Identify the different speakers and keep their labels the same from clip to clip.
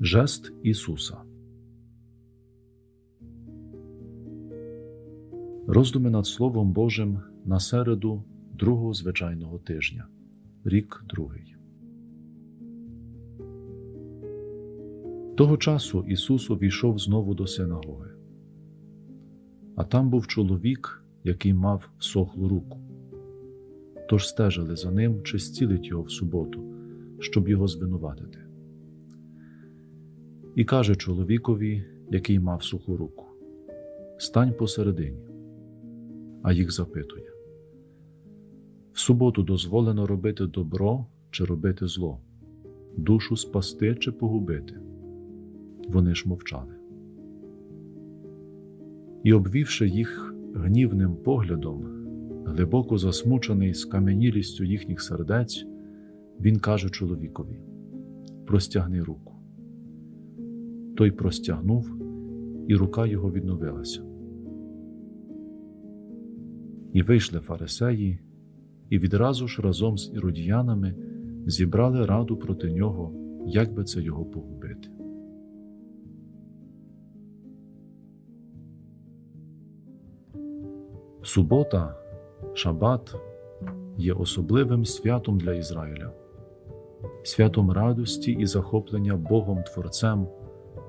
Speaker 1: Жест Ісуса. Роздуми над Словом Божим на середу другого звичайного тижня, рік другий. Того часу Ісус увійшов знову до синагоги. А там був чоловік, який мав сохлу руку. Тож стежили за ним, чи зцілить його в суботу, щоб його звинуватити. І каже чоловікові, який мав суху руку: Стань посередині. А їх запитує: В суботу дозволено робити добро чи робити зло, душу спасти чи погубити. Вони ж мовчали. І, обвівши їх гнівним поглядом, глибоко засмучений скаменілістю їхніх сердець, він каже чоловікові: Простягни руку. Той простягнув, і рука його відновилася. І вийшли фарисеї, і відразу ж разом з іродіянами зібрали раду проти нього, як би це його погубити. Субота, шабат є особливим святом для Ізраїля, святом радості і захоплення Богом Творцем,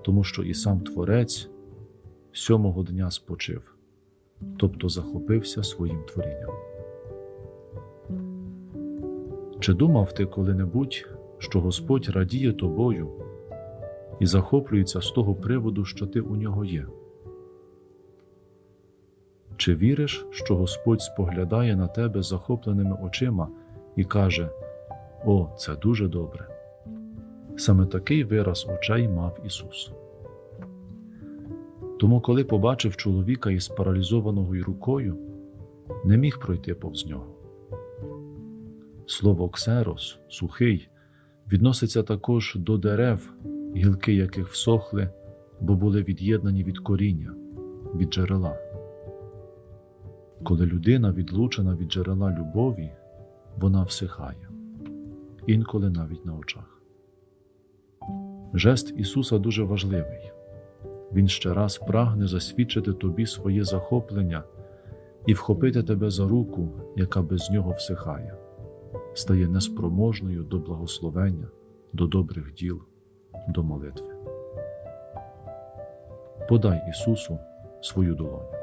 Speaker 1: тому що і сам Творець сьомого дня спочив, тобто захопився своїм творінням. Чи думав ти коли-небудь, що Господь радіє тобою і захоплюється з того приводу, що ти у нього є? Чи віриш, що Господь споглядає на тебе захопленими очима і каже: О, це дуже добре? Саме такий вираз очей мав Ісус. Тому, коли побачив чоловіка із паралізованою рукою, не міг пройти повз нього. Слово ксерос, сухий, відноситься також до дерев, гілки яких всохли, бо були від'єднані від коріння, від джерела. Коли людина відлучена від джерела любові, вона всихає, інколи навіть на очах. Жест Ісуса дуже важливий. Він ще раз прагне засвідчити тобі своє захоплення і вхопити тебе за руку, яка без нього всихає, стає неспроможною до благословення, до добрих діл, до молитви. Подай Ісусу свою долоню.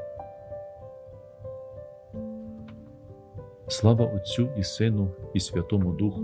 Speaker 1: Слава Отцю і Сину, і Святому Духу,